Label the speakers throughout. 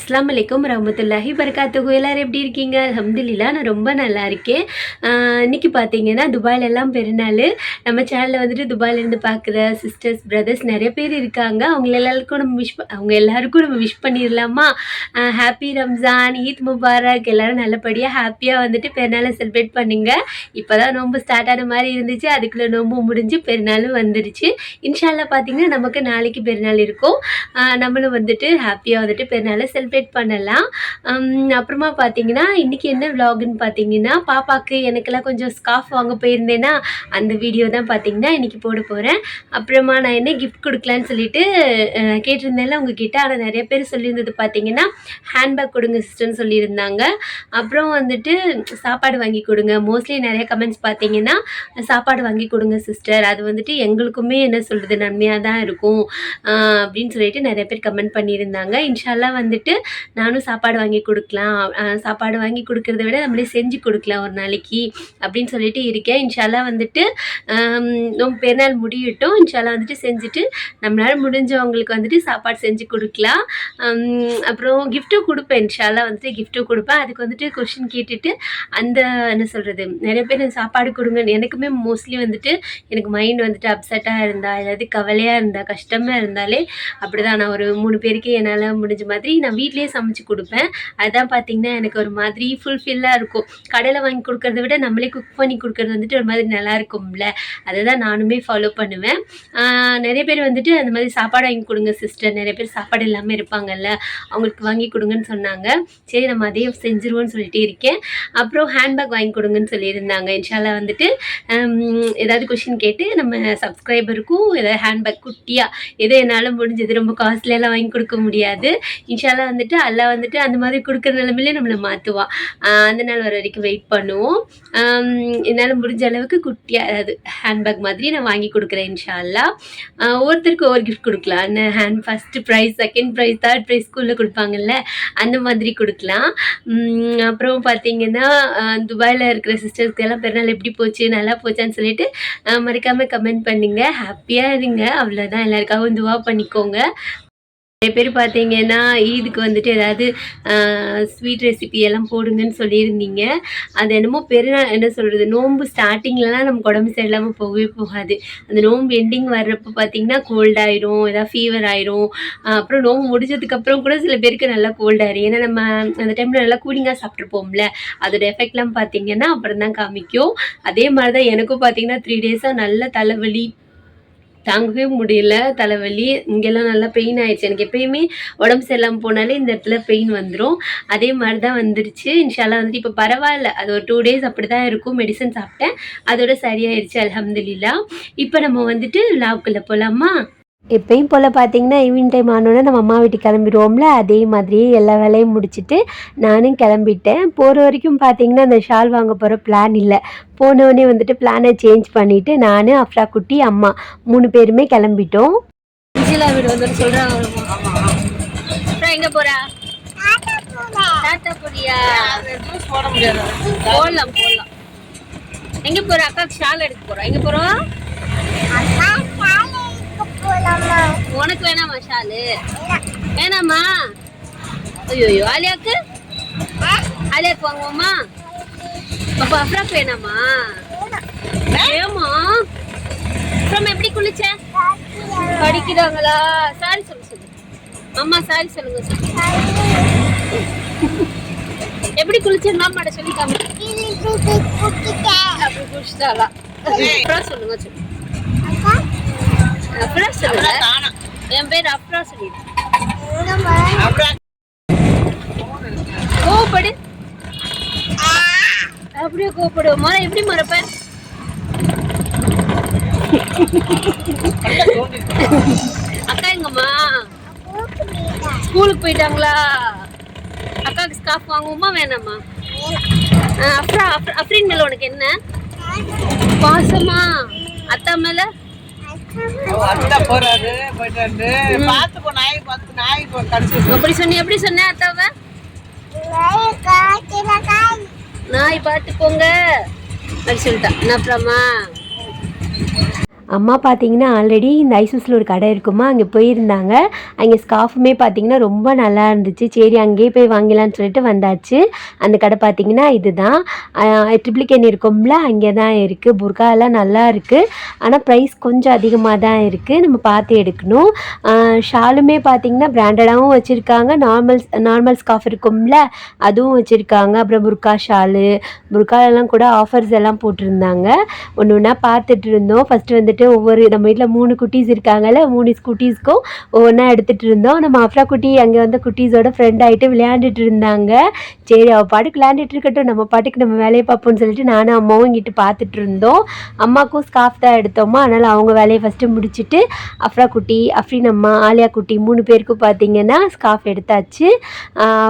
Speaker 1: அஸ்லாம் வலைக்கம் ரஹமத்துல்லாஹி பரகாத்துகு எல்லாரும் எப்படி இருக்கீங்க? அலமதுல்லா நான் ரொம்ப நல்லா இருக்கேன். இன்னைக்கு பார்த்தீங்கன்னா துபாயில எல்லாம் பெருநாள். நம்ம சேனலில் வந்துட்டு துபாயிலேருந்து பார்க்குற சிஸ்டர்ஸ் பிரதர்ஸ் நிறைய பேர் இருக்காங்க. அவங்க எல்லாருக்கும் நம்ம விஷ் அவங்க எல்லாருக்கும் நம்ம விஷ் பண்ணிடலாமா ஹாப்பி ரம்ஜான் ஈத் முபாரக். எல்லோரும் நல்லபடியாக ஹாப்பியாக வந்துட்டு பெருநாளை செலிப்ரேட் பண்ணுங்க. இப்போ தான் நோன்பு ஸ்டார்ட் ஆன மாதிரி இருந்துச்சு. அதுக்குள்ளே நோம்பு முடிஞ்சு பெருநாளும் வந்துருச்சு. இன்ஷால்லாம் பார்த்தீங்கன்னா நமக்கு நாளைக்கு பெருநாள் இருக்கும். நம்மளும் வந்துட்டு ஹாப்பியாக வந்துட்டு பெருநாளை செலிப்ரேட் பண்ணலாம். அப்புறமா பார்த்தீங்கன்னா இன்றைக்கி என்ன விலாகுன்னு பார்த்தீங்கன்னா பாப்பாவுக்கு எனக்கெல்லாம் கொஞ்சம் ஸ்காஃப் வாங்க போயிருந்தேன்னா அந்த வீடியோ தான் பார்த்தீங்கன்னா இன்றைக்கி போட போகிறேன் அப்புறமா நான் என்ன கிஃப்ட் கொடுக்கலான்னு சொல்லிட்டு கேட்டிருந்தேன்ல உங்ககிட்ட. ஆனால் நிறைய பேர் சொல்லியிருந்தது பார்த்தீங்கன்னா ஹேண்ட்பேக் கொடுங்க சிஸ்டர்னு சொல்லியிருந்தாங்க. அப்புறம் வந்துட்டு சாப்பாடு வாங்கி கொடுங்க. மோஸ்ட்லி நிறைய கமெண்ட்ஸ் பார்த்தீங்கன்னா சாப்பாடு வாங்கி கொடுங்க சிஸ்டர் அது வந்துட்டு எங்களுக்குமே என்ன சொல்கிறது நன்மையாக தான் இருக்கும் அப்படின்னு சொல்லிட்டு நிறைய பேர் கமெண்ட் பண்ணியிருந்தாங்க. இன்ஷால்லாம் வந்துட்டு நானும் சாப்பாடு வாங்கி கொடுக்கலாம். சாப்பாடு வாங்கி கொடுக்கறத விட நம்மளே செஞ்சு கொடுக்கலாம் ஒரு நாளைக்கு அப்படின்னு சொல்லிட்டு இருக்கேன். இன்ஷாலாக வந்துட்டு ஆம், நம்ம பெருநாள் முடியட்டும். இன்ஷால்லா வந்துட்டு செஞ்சுட்டு நம்மளால் முடிஞ்சவங்களுக்கு வந்துட்டு சாப்பாடு செஞ்சு கொடுக்கலாம். அப்புறம் கிஃப்ட்டும் கொடுப்பேன். இன்ஷாலாக வந்துட்டு கிஃப்ட்டும் கொடுப்பேன். அதுக்கு வந்துட்டு கொஷின் கேட்டுட்டு அந்த என்ன சொல்கிறது நிறைய பேர் சாப்பாடு கொடுங்க. எனக்குமே மோஸ்ட்லி வந்துட்டு எனக்கு மைண்ட் வந்துட்டு அப்செட்டாக இருந்தால் ஏதாவது கவலையாக இருந்தால் கஷ்டமாக இருந்தாலே அப்படி தான் நான் ஒரு மூணு பேருக்கு என்னால் முடிஞ்ச மாதிரி நான் வீட்லேயே சமைச்சு கொடுப்பேன். அதுதான் பார்த்தீங்கன்னா எனக்கு ஒரு மாதிரி ஃபுல்ஃபில்லாக இருக்கும். கடையில் வாங்கி கொடுக்கறத விட நம்மளே குக் பண்ணி கொடுக்கறது வந்துட்டு ஒரு மாதிரி நல்லா இருக்கும்ல. அதை தான் நானுமே ஃபாலோ பண்ணுவேன். நிறைய பேர் வந்துட்டு அந்த மாதிரி சாப்பாடு வாங்கி கொடுங்க சிஸ்டர் நிறைய பேர் சாப்பாடு இல்லாமல் இருப்பாங்கல்ல. அவங்களுக்கு வாங்கி கொடுங்கன்னு சொன்னாங்க. சரி நம்ம அதையும் செஞ்சுருவோம்னு சொல்லிட்டு இருக்கேன். அப்புறம் ஹேண்ட்பேக் வாங்கி கொடுங்கன்னு சொல்லியிருந்தாங்க. இன்ஷாலாக வந்துட்டு ஏதாவது கொஷின் கேட்டு நம்ம சப்ஸ்கிரைபருக்கும் ஏதாவது ஹேண்ட்பேக் குட்டியாக எதோ என்னால் முடிஞ்சது ரொம்ப காஸ்ட்லியெல்லாம் வாங்கி கொடுக்க முடியாது. இன்ஷால்லா வந்துட்டு அல்லா வந்துட்டு அந்த மாதிரி கொடுக்குற நிலமையிலே நம்மளை மாற்றுவான் அந்த நாள் வர வரைக்கும் வெயிட் பண்ணுவோம். என்னால் முடிஞ்ச அளவுக்கு குட்டியாக அதாவது ஹேண்ட்பேக் மாதிரி நான் வாங்கி கொடுக்குறேன் இன்ஷால்லா ஒவ்வொருத்தருக்கு ஒவ்வொரு கிஃப்ட் கொடுக்கலாம். அந்த hand first prize second prize third prize ஸ்கூலில் கொடுப்பாங்கல்ல அந்த மாதிரி கொடுக்கலாம். அப்புறம் பார்த்தீங்கன்னா துபாயில் இருக்கிற சிஸ்டர்ஸ்க்கு எல்லாம் பெருநாள் எப்படி போச்சு நல்லா போச்சான்னு சொல்லிட்டு மறக்காமல் கமெண்ட் பண்ணுங்கள் ஹாப்பியாக இருங்க. அவ்வளோதான் எல்லாருக்காகவும் துவா பண்ணிக்கோங்க. நிறைய பேர் பார்த்தீங்கன்னா ஈதுக்கு வந்துட்டு ஏதாவது ஸ்வீட் ரெசிபி எல்லாம் போடுங்கன்னு சொல்லியிருந்தீங்க. அது என்னமோ பெருநாள் என்ன சொல்கிறது நோன்பு ஸ்டார்டிங்லலாம் நமக்கு உடம்பு சரியில்லாமல் போகவே போகாது. அந்த நோன்பு எண்டிங் வர்றப்போ பார்த்தீங்கன்னா கோல்ட் ஆயிரும் ஏதாவது ஃபீவர் ஆயிரும். அப்புறம் நோன்பு முடிஞ்சதுக்கப்புறம் கூட சில பேருக்கு நல்லா கோல்ட் ஆயிரும். ஏன்னா நம்ம அந்த டைமில் நல்லா கூலிங்காக சாப்பிட்ருப்போம்ல அதோட எஃபெக்ட்லாம் பார்த்தீங்கன்னா அப்புறம் தான் காமிக்கும். அதே மாதிரி தான் எனக்கும் பார்த்தீங்கன்னா த்ரீ டேஸாக நல்ல தலைவலி தாங்கவே முடியல தலைவலி. இங்கெல்லாம் நல்லா பெயின் ஆயிடுச்சு. எனக்கு எப்பயுமே உடம்பு சரியில்லாமல் போனாலே இந்த இடத்துல பெயின் வந்துடும் அதே மாதிரி தான் வந்துருச்சு. இன்ஷாலாம் வந்துட்டு இப்போ பரவாயில்ல. அது ஒரு டூ டேஸ் அப்படி தான் இருக்கும். மெடிசன் சாப்பிட்டேன். அதோட சரியாயிருச்சு அல்ஹம்துலில்லா இப்போ நம்ம வந்துட்டு லாவுக்குள்ளே போகலாமா எப்பயும் போல் பார்த்தீங்கன்னா ஈவினிங் டைம் ஆனோடனே நம்ம அம்மா வீட்டுக்கு கிளம்பிடுவோம்ல அதே மாதிரியே எல்லா வேலையும் முடிச்சுட்டு நானும் கிளம்பிட்டேன். போகிற வரைக்கும் பார்த்தீங்கன்னா அந்த ஷால் வாங்க போகிற பிளான் இல்லை. போனோடனே வந்துட்டு பிளானை சேஞ்ச் பண்ணிவிட்டு நான் அஃப்ரா குட்டி அம்மா மூணு பேருமே கிளம்பிட்டோம். வீடு வந்து சொல்கிறாங்க எங்கே போகிறா டாட்டா போறியா போடலாம் போடலாம் எங்கே போகிற அக்காவுக்கு ஷால் எடுக்க போகிறோம் எங்கே போகிறோம் உனக்கு வேணாமா ஷாலு வேணாமா ஐயோ ஆலியாக்கு? ஆலியாக்கு வாங்குவோமா? அப்போ அஃப்ராக்கு வேணாமா ஏமா அப்புறம் எப்படி குளிச்ச? படிக்கிறாங்களா? சாரி சொல்ல சொல்லு. அம்மா சாரி சொல்லுங்க சொல்லு. எப்படி குளிச்சேன் மாமாட்ட சொல்லி காமி அப்படி குளிச்சிட்டாளா. அப்புறம் சொல்லுங்க சொல்லு அப்புறம் சொல்லுங்க. என் பேர் அப்புறம் சொல்லிடு கோவப்படு. அப்படியே கோவப்படு. மர எப்படி மறப்பேன் அக்கா எங்கம்மா? ஸ்கூலுக்கு போயிட்டாங்களா? அக்காவுக்கு ஸ்கார்ஃப் வாங்குவோமா வேணாமா? அப்ரா- அப்ரின் மேல உனக்கு என்ன? பாசமா? அத்தா மேல? அப்படி சொன்னி எப்படி சொன்ன அத்தாவ? நாய் பார்த்து போங்க அப்படி சொல்லிட்டா. என்ன அப்புறமா? அம்மா பார்த்தீங்கன்னா ஆல்ரெடி இந்த ஐசூஸில் ஒரு கடை இருக்குமா அங்கே போயிருந்தாங்க. அங்கே ஸ்காஃபுமே பார்த்தீங்கன்னா ரொம்ப நல்லா இருந்துச்சு. சரி அங்கேயே போய் வாங்கிலான்னு சொல்லிட்டு வந்தாச்சு. அந்த கடை பார்த்தீங்கன்னா இதுதான். ட்ரிப்ளிகேன் இருக்கும்ல அங்கே தான் இருக்குது புர்காலாம் நல்லா இருக்குது ஆனால் ப்ரைஸ் கொஞ்சம் அதிகமாக தான் இருக்குது நம்ம பார்த்து எடுக்கணும். ஷாலுமே பார்த்தீங்கன்னா பிராண்டடாகவும் வச்சுருக்காங்க. நார்மல் நார்மல் ஸ்காஃப் இருக்கும்ல அதுவும் வச்சுருக்காங்க. அப்புறம் புர்கா ஷாலு புர்காலெல்லாம் கூட ஆஃபர்ஸ் எல்லாம் போட்டிருந்தாங்க. ஒன்று ஒன்றா பார்த்துட்டு இருந்தோம். ஃபஸ்ட்டு வந்துட்டு ஒவ்வொரு நம்ம வீட்டில் மூணு குட்டீஸ் இருக்காங்கல்ல மூணு குட்டீஸ்க்கும் ஒவ்வொன்றா எடுத்துகிட்டு இருந்தோம். நம்ம அஃப்ரா குட்டி அங்கே வந்து குட்டீஸோட ஃப்ரெண்ட் ஆகிட்டு விளையாண்டுட்டு இருந்தாங்க. சரி அவள் பாட்டுக்கு விளையாண்டுட்டு இருக்கட்டும் நம்ம பாட்டுக்கு நம்ம வேலையை பார்ப்போம்னு சொல்லிட்டு நானும் அம்மாவும் இங்கிட்டு பார்த்துட்டு இருந்தோம். அம்மாவுக்கும் ஸ்காஃப் தான் எடுத்தோமா அதனால் அவங்க வேலையை ஃபஸ்ட்டு முடிச்சுட்டு அஃப்ரா குட்டி அஃப்ரின் அம்மா ஆலியா குட்டி மூணு பேருக்கும் பார்த்தீங்கன்னா ஸ்காஃப் எடுத்தாச்சு.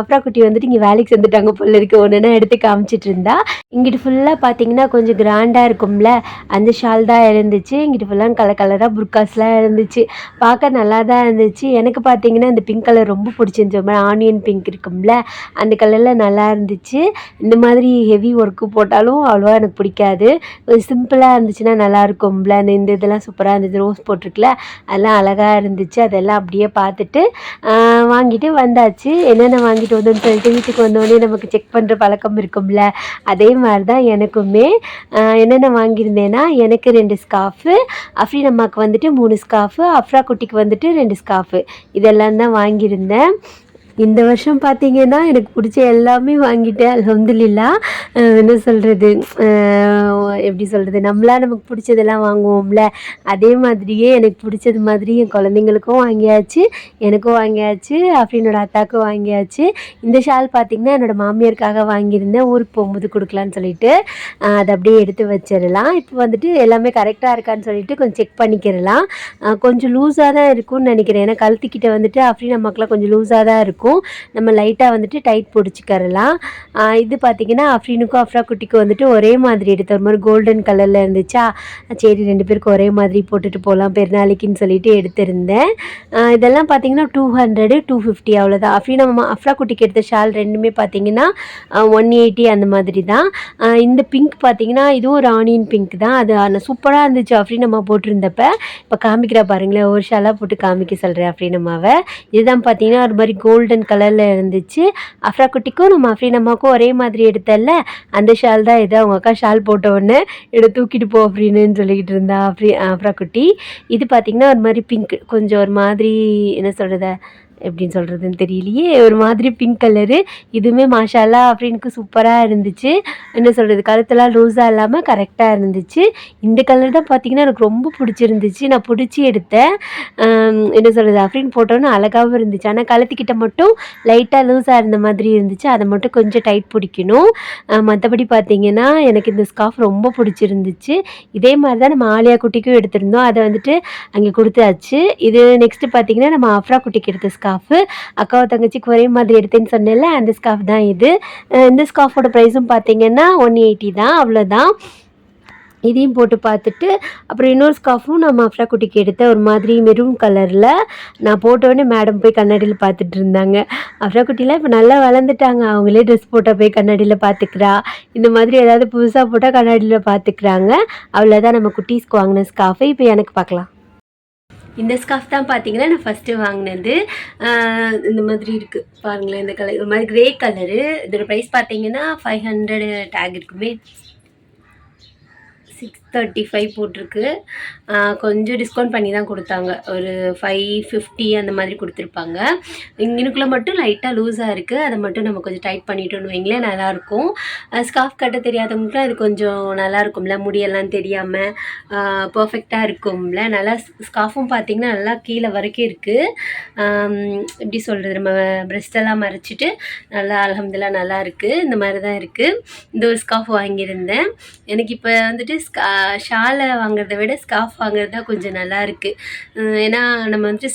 Speaker 1: அஃப்ரா குட்டி வந்துட்டு இங்கே வேலைக்கு சேர்ந்துட்டாங்க போல இருக்கு. ஒன்றுனா எடுத்து காமிச்சிட்டு இருந்தா. இங்கிட்டு ஃபுல்லாக பார்த்தீங்கன்னா கொஞ்சம் கிராண்டாக இருக்கும்ல அந்த ஷால் தான் இருந்துச்சு. இங்கிட்டு ஃபுல்லாக கலர் கலராக புர்காஸ்லாம் இருந்துச்சு. பார்க்க நல்லா தான் இருந்துச்சு. எனக்கு பார்த்தீங்கன்னா இந்த பிங்க் கலர் ரொம்ப பிடிச்சிருந்துச்சு. ஆனியன் பிங்க் இருக்கும்ல அந்த கலரில் நல்லா இருந்துச்சு. இந்த மாதிரி ஹெவி ஒர்க்கு போட்டாலும் அவ்வளோவா எனக்கு பிடிக்காது. சிம்பிளாக இருந்துச்சுன்னா நல்லா இருக்கும்ல. அந்த இந்த இதெல்லாம் சூப்பராக இருந்தது ரோஸ் போட்டிருக்குல அதெல்லாம் அழகாக இருந்துச்சு. அதெல்லாம் அப்படியே பார்த்துட்டு வாங்கிட்டு வந்தாச்சு. என்னென்ன வாங்கிட்டு வந்தோம்னு சொல்லிட்டு வீட்டுக்கு வந்தோடனே நமக்கு செக் பண்ணுற பழக்கம் இருக்கும்ல. அதே மாதிரி தான் எனக்குமே என்னென்ன வாங்கியிருந்தேன்னா எனக்கு ரெண்டு ஸ்காஃபு அஃப்ரீன் அம்மாவுக்கு வந்துட்டு மூணு ஸ்காஃபு அஃப்ரா குட்டிக்கு வந்துட்டு ரெண்டு ஸ்காஃபு இதெல்லாம் தான் வாங்கியிருந்தேன். இந்த வருஷம் பார்த்தீங்கன்னா எனக்கு பிடிச்ச எல்லாமே வாங்கிட்டேன் அல்ஹம்துலில்லா. என்ன சொல்கிறது எப்படி சொல்கிறது நம்மளா நமக்கு பிடிச்சதெல்லாம் வாங்குவோம்ல. அதே மாதிரியே எனக்கு பிடிச்சது மாதிரி என் குழந்தைங்களுக்கும் வாங்கியாச்சு எனக்கும் வாங்கியாச்சு அப்படின்னோட அத்தாவுக்கும் வாங்கியாச்சு. இந்த ஷால் பார்த்தீங்கன்னா என்னோடய மாமியாருக்காக வாங்கியிருந்தேன். ஊருக்கு போகும்போது கொடுக்கலான்னு சொல்லிட்டு அதை அப்படியே எடுத்து வச்சிடலாம். இப்போ வந்துட்டு எல்லாமே கரெக்டாக இருக்கான்னு சொல்லிட்டு கொஞ்சம் செக் பண்ணிக்கிறலாம் கொஞ்சம் லூஸாக தான் இருக்கும்னு நினைக்கிறேன். ஏன்னா கழுத்துக்கிட்ட வந்துட்டு அஃப்ரீன் நமக்குலாம் கொஞ்சம் லூஸாக தான் இருக்கும். நம்ம லைட்டாக வந்துட்டு டைட் பிடிச்சிக்கரலாம் இது பார்த்தீங்கன்னா அஃப்ரீனுக்கும் அஃப்ரா குட்டிக்கும் வந்துட்டு ஒரே மாதிரி எடுத்த ஒரு மாதிரி கோல்டன் கலரில் இருந்துச்சா? சரி ரெண்டு பேருக்கும் ஒரே மாதிரி போட்டுட்டு போகலாம் பெருநாளைக்குன்னு சொல்லிட்டு எடுத்திருந்தேன். இதெல்லாம் பார்த்தீங்கன்னா டூ ஹண்ட்ரடு டூ ஃபிஃப்டி அவ்வளோதான் அஃப்ரீன் நம்ம அஃப்ரா குட்டிக்கு எடுத்த ஷால் ரெண்டுமே பார்த்திங்கன்னா ஒன் எயிட்டி அந்த மாதிரி தான் இந்த பிங்க் பார்த்தீங்கன்னா இதுவும் ஒரு ஆனியன் பிங்க் தான். அது ஆனால் சூப்பராக இருந்துச்சு அஃப்ரீன் நம்ம போட்டிருந்தப்ப. இப்போ காமிக்கிறா பாருங்களேன் ஒரு ஷாலாக போட்டு காமிக்க சொல்கிறேன் அஃப்ரீன் அம்மாவை இதுதான் பார்த்தீங்கன்னா ஒரு மாதிரி கோல்டு கோல்டன் கலரில் இருந்துச்சு. அஃப்ரா குட்டிக்கும் நம்ம அஃப்ரீன் அம்மாவுக்கும் ஒரே மாதிரி எடுத்தல அந்த ஷால் தான் இது. அவங்க அக்கா ஷால் போட்ட உடனே எடுத்து தூக்கிட்டு போ அப்படின்னு சொல்லிக்கிட்டு இருந்தா அஃப்ரீ அஃப்ரா குட்டி இது பார்த்தீங்கன்னா ஒரு மாதிரி பிங்க் கொஞ்சம் ஒரு மாதிரி என்ன சொல்கிறது எப்படின்னு சொல்கிறதுன்னு தெரியலையே. ஒரு மாதிரி பிங்க் கலரு இதுவுமே மாஷாலா அஃப்ரீனுக்கு சூப்பராக இருந்துச்சு. என்ன சொல்கிறது கழுத்தெல்லாம் லூஸாக இல்லாமல் கரெக்டாக இருந்துச்சு. இந்த கலர் தான் பார்த்தீங்கன்னா எனக்கு ரொம்ப பிடிச்சிருந்துச்சு. நான் பிடிச்சி எடுத்தேன். என்ன சொல்கிறது அஃப்ரின் போட்டோன்னு அழகாகவும் இருந்துச்சு. ஆனால் கழுத்துக்கிட்ட மட்டும் லைட்டாக லூஸாக இருந்த மாதிரி இருந்துச்சு. அதை மட்டும் கொஞ்சம் டைட் பிடிக்கணும். மற்றபடி பார்த்திங்கன்னா எனக்கு இந்த ஸ்காஃப் ரொம்ப பிடிச்சிருந்துச்சு. இதே மாதிரி தான் நம்ம ஆலியா குட்டிக்கும் எடுத்திருந்தோம். அதை வந்துட்டு அங்கே கொடுத்தாச்சு. இது நெக்ஸ்ட்டு பார்த்தீங்கன்னா நம்ம அஃப்ரா குட்டிக்கு எடுத்த ஸ்காஃபு அக்காவை தங்கச்சிக்கு ஒரே மாதிரி எடுத்தேன்னு சொன்னேன்ல அந்த ஸ்காஃப் தான் இது. இந்த ஸ்காஃபோட ப்ரைஸும் பார்த்தீங்கன்னா ஒன் எயிட்டி தான் அவ்வளோதான் இதையும் போட்டு பார்த்துட்டு அப்புறம் இன்னொரு ஸ்காஃபும் நம்ம அஃப்ரா குட்டிக்கு எடுத்த ஒரு மாதிரி மெரூன் கலரில் நான் போட்டோடனே மேடம் போய் கண்ணாடியில் பார்த்துட்டு இருந்தாங்க. அஃப்ரா குட்டிலாம் இப்போ நல்லா வளர்ந்துட்டாங்க. அவங்களே ட்ரெஸ் போட்டால் போய் கண்ணாடியில் பார்த்துக்கிறா. இந்த மாதிரி ஏதாவது புதுசாக போட்டால் கண்ணாடியில் பார்த்துக்கிறாங்க. அவ்வளோதான் நம்ம குட்டீஸ்க்கு வாங்கின ஸ்காஃபை இப்போ எனக்கு பார்க்கலாம். இந்த ஸ்காஃப் தான் பார்த்தீங்கன்னா நான் ஃபஸ்ட்டு வாங்கினது. இந்த மாதிரி இருக்குது பாருங்களேன் இந்த கலர் ஒரு மாதிரி கிரே கலரு இதோட ப்ரைஸ் பார்த்தீங்கன்னா ஃபைவ் ஹண்ட்ரட் டேக் இருக்குமே சிக்ஸ் தேர்ட்டி ஃபைவ் போட்டிருக்கு கொஞ்சம் டிஸ்கவுண்ட் பண்ணி தான் கொடுத்தாங்க. ஒரு ஃபைவ் ஃபிஃப்டி அந்த மாதிரி கொடுத்துருப்பாங்க. இங்கனுக்குள்ளே மட்டும் லைட்டாக லூஸாக இருக்குது அதை மட்டும் நம்ம கொஞ்சம் டைட் பண்ணிட்டோன்னு வைங்களேன் நல்லாயிருக்கும் ஸ்காஃப் கட்ட தெரியாதவங்களுக்குலாம் அது கொஞ்சம் நல்லாயிருக்கும்ல முடியெல்லாம் தெரியாமல் பர்ஃபெக்டாக இருக்கும்ல. நல்லா ஸ்காஃபும் பார்த்தீங்கன்னா நல்லா கீழே வரைக்கும் இருக்குது எப்படி சொல்கிறது நம்ம பிரெஸ்டெல்லாம் மறைச்சிட்டு நல்லா அலமதுல்லா நல்லா இருக்குது இந்த மாதிரி தான் இருக்குது இந்த ஒரு ஸ்கார்ஃப் வாங்கியிருந்தேன். எனக்கு இப்போ வந்துட்டு ஸ்கா ஷாலை வாங்குறத விட ஸ்காஃப் வாங்குறது தான் கொஞ்சம் நல்லாயிருக்கு ஏன்னா நம்ம வந்துட்டு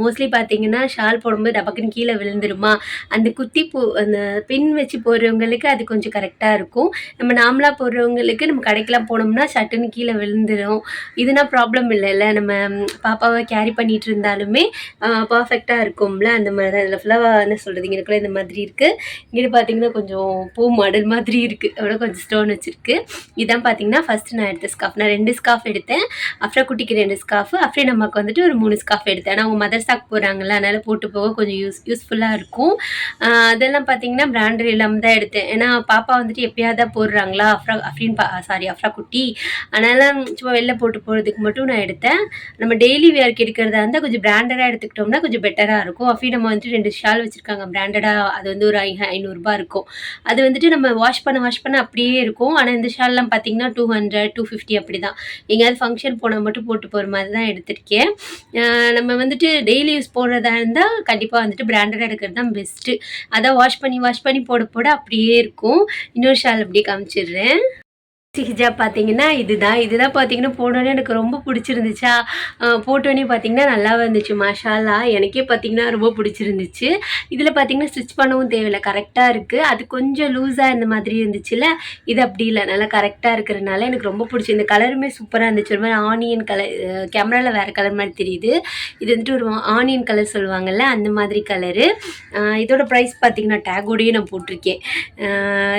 Speaker 1: மோஸ்ட்லி பார்த்தீங்கன்னா ஷால் போடும்போது டபக்குன்னு கீழே விழுந்துருமா? அந்த குத்தி போ அந்த பின் வச்சு போடுறவங்களுக்கு அது கொஞ்சம் கரெக்டாக இருக்கும். நம்ம நார்மலாக போடுறவங்களுக்கு நம்ம கடைக்கெலாம் போனோம்னா சட்டுன்னு கீழே விழுந்துடும் இதுனா ப்ராப்ளம் இல்லைல்ல. நம்ம பாப்பாவை கேரி பண்ணிகிட்டு இருந்தாலுமே பர்ஃபெக்டாக இருக்கும்ல. அந்த மாதிரி அதில் ஃபுல்லாக என்ன சொல்கிறது இங்கே இந்த மாதிரி இருக்குது இங்கிட்டு பார்த்தீங்கன்னா கொஞ்சம் பூ மாடல் மாதிரி இருக்குது அவ்வளோ கொஞ்சம் ஸ்டோன் வச்சுருக்கு. இதான் பார்த்தீங்கன்னா ஃபஸ்ட் ஃபஸ்ட்டு நான் எடுத்த ஸ்காஃப் நான் ரெண்டு ஸ்காஃப் எடுத்தேன். அஃப்ரா குட்டிக்கு ரெண்டு ஸ்காஃப் அஃப்ரின் அம்மாவுக்கு வந்துட்டு ஒரு மூணு ஸ்காஃப் எடுத்தேன். ஆனால் அவங்க மதர்ஸாக்கு போகிறாங்கல்ல அதனால் போட்டு போக கொஞ்சம் யூஸ் யூஸ்ஃபுல்லாக இருக்கும். அதெல்லாம் பார்த்தீங்கன்னா பிராண்டட் இல்லாமல் தான் எடுத்தேன். ஏன்னா பாப்பா வந்துட்டு எப்பயாவது தான் போடுறாங்களா? அஃப்ரா அஃப்ரின் பா சாரி அஃப்ரா குட்டி அதனால் சும்மா வெளில போட்டு போகிறதுக்கு மட்டும் நான் எடுத்தேன். நம்ம டெய்லி வேர்க்கு எடுக்கிறதா இருந்தால் கொஞ்சம் பிராண்டடாக எடுத்துக்கிட்டோம்னா கொஞ்சம் பெட்டராக இருக்கும். அஃப்ரின் நம்ம வந்துட்டு ரெண்டு ஷால் வச்சுருக்காங்க. பிராண்டடாக அது வந்து ஒரு ஐ ஐநூறுரூபா இருக்கும். அது வந்துட்டு நம்ம வாஷ் பண்ண வாஷ் பண்ண அப்படியே இருக்கும். ஆனால் இந்த ஷால்லாம் பார்த்தீங்கன்னா டூ ஹண்ட்ரட் டூ ஃபிஃப்டி அப்படி தான் எங்கேயாவது ஃபங்க்ஷன் போனால் மட்டும் போட்டு போகிற மாதிரி தான் எடுத்திருக்கேன் நம்ம வந்துட்டு டெய்லி யூஸ் போடுறதா இருந்தால் கண்டிப்பாக வந்துட்டு பிராண்டடாக எடுக்கிறது தான் பெஸ்ட்டு அதான் வாஷ் பண்ணி வாஷ் பண்ணி போட போட அப்படியே இருக்கும். இன்னொரு ஷால் அப்படியே காமிச்சிடுறேன். ஹிஜாப் பார்த்தீங்கன்னா இதுதான் இதுதான் பார்த்தீங்கன்னா போனோடனே எனக்கு ரொம்ப பிடிச்சிருந்துச்சா? போட்டோடனே போட்டோன்னே பார்த்தீங்கன்னா நல்லா இருந்துச்சு மஷாலா எனக்கே பார்த்தீங்கன்னா ரொம்ப பிடிச்சிருந்துச்சு. இதில் பார்த்தீங்கன்னா ஸ்டிச் பண்ணவும் தேவையில்லை கரெக்டாக இருக்குது அது கொஞ்சம் லூஸாக இந்த மாதிரி இருந்துச்சுல்ல? இது அப்படி இல்லை நல்லா கரெக்டாக இருக்கிறனால எனக்கு ரொம்ப பிடிச்சி. இந்த கலருமே சூப்பராக இருந்துச்சு. ஒரு மாதிரி ஆனியன் கலர் கேமராவில் வேறு கலர் மாதிரி தெரியுது. இது வந்துட்டு ஒரு ஆனியன் கலர் சொல்லுவாங்கல்ல அந்த மாதிரி கலரு இதோட ப்ரைஸ் பார்த்தீங்கன்னா டேகோடையே நான் போட்டிருக்கேன்.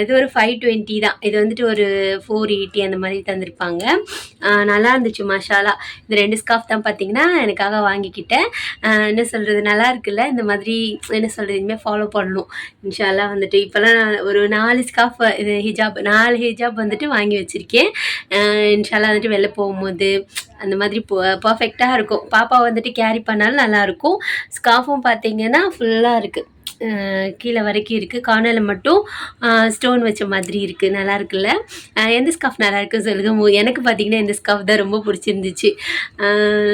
Speaker 1: இது ஒரு ஃபைவ் டுவெண்ட்டி தான். இது வந்துட்டு ஒரு ஃபோர் எயிட்டி அந்த மாதிரி தந்திருப்பாங்க. நல்லா இருந்துச்சு மஷாலா இந்த ரெண்டு ஸ்காஃப் தான் பார்த்தீங்கன்னா எனக்காக வாங்கிக்கிட்டேன். என்ன சொல்கிறது நல்லா இருக்குல்ல? இந்த மாதிரி என்ன சொல்கிறது இனிமேல் ஃபாலோ பண்ணணும். இன்ஷால்லா வந்துட்டு இப்போல்லாம் நான் ஒரு நாலு ஸ்காஃப் இது ஹிஜாப் நாலு ஹிஜாப் வந்துட்டு வாங்கி வச்சுருக்கேன். இன்ஷால்லா வந்துட்டு வெளில போகும்போது அந்த மாதிரி பர்ஃபெக்டாக இருக்கும். பாப்பா வந்துட்டு கேரி பண்ணாலும் நல்லாயிருக்கும் ஸ்காஃபும் பார்த்தீங்கன்னா ஃபுல்லாக இருக்குது கீழே வரைக்கும் இருக்குது கார்னரில் மட்டும் ஸ்டோன் வச்ச மாதிரி இருக்குது நல்லா இருக்குல்ல? எந்த ஸ்காஃப் நல்லா இருக்குன்னு சொல்லுங்க. எனக்கு பார்த்தீங்கன்னா இந்த ஸ்காஃப் தான் ரொம்ப பிடிச்சிருந்துச்சு.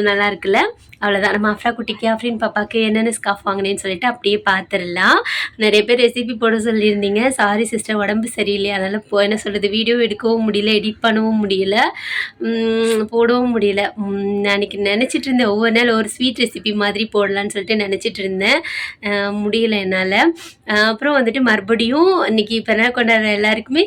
Speaker 1: நல்லா இருக்குல்ல? அவ்வளோதான் நம்ம அஃப்ரா குட்டிக்கு அஃப்ரின் பாப்பாவுக்கு என்னென்ன ஸ்காஃப் வாங்கினேன்னு சொல்லிட்டு அப்படியே பார்த்துடலாம் நிறைய பேர் ரெசிபி போட சொல்லியிருந்தீங்க. சாரி சிஸ்டர் உடம்பு சரியில்லை அதனால் போ என்ன சொல்கிறது வீடியோ எடுக்கவும் முடியல எடிட் பண்ணவும் முடியல. போடவும் முடியல. அன்னைக்கு அன்றைக்கி நினச்சிட்டு இருந்தேன் ஒவ்வொரு நாள் ஒரு ஸ்வீட் ரெசிபி மாதிரி போடலான்னு சொல்லிட்டு நினச்சிட்டு இருந்தேன். முடியல என்னால். அப்புறம் வந்துட்டு மறுபடியும் இன்னைக்கு பிறநாள் கொண்டாடுற எல்லாருக்குமே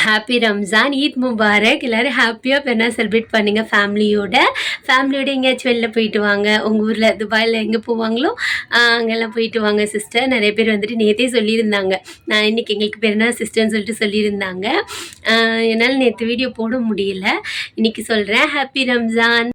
Speaker 1: ஹாப்பி ரம்ஜான் ஈத் முபாரக் எல்லோரும் ஹாப்பியாக பெருனா செலிப்ரேட் பண்ணுங்கள் ஃபேமிலியோட ஃபேமிலியோட எங்கேயாச்சும் வெளில போயிட்டு வாங்க. உங்கள் ஊரில் துபாயில் எங்கே போவாங்களோ அங்கெல்லாம் போயிட்டு வாங்க சிஸ்டர் நிறைய பேர் வந்துட்டு நேற்றே சொல்லியிருந்தாங்க. நான் இன்றைக்கி எங்களுக்கு பெருனா சிஸ்டர்னு சொல்லிட்டு சொல்லியிருந்தாங்க. என்னால் நேற்று வீடியோ போட முடியல. இன்றைக்கி சொல்கிறேன் ஹாப்பி ரம்ஜான்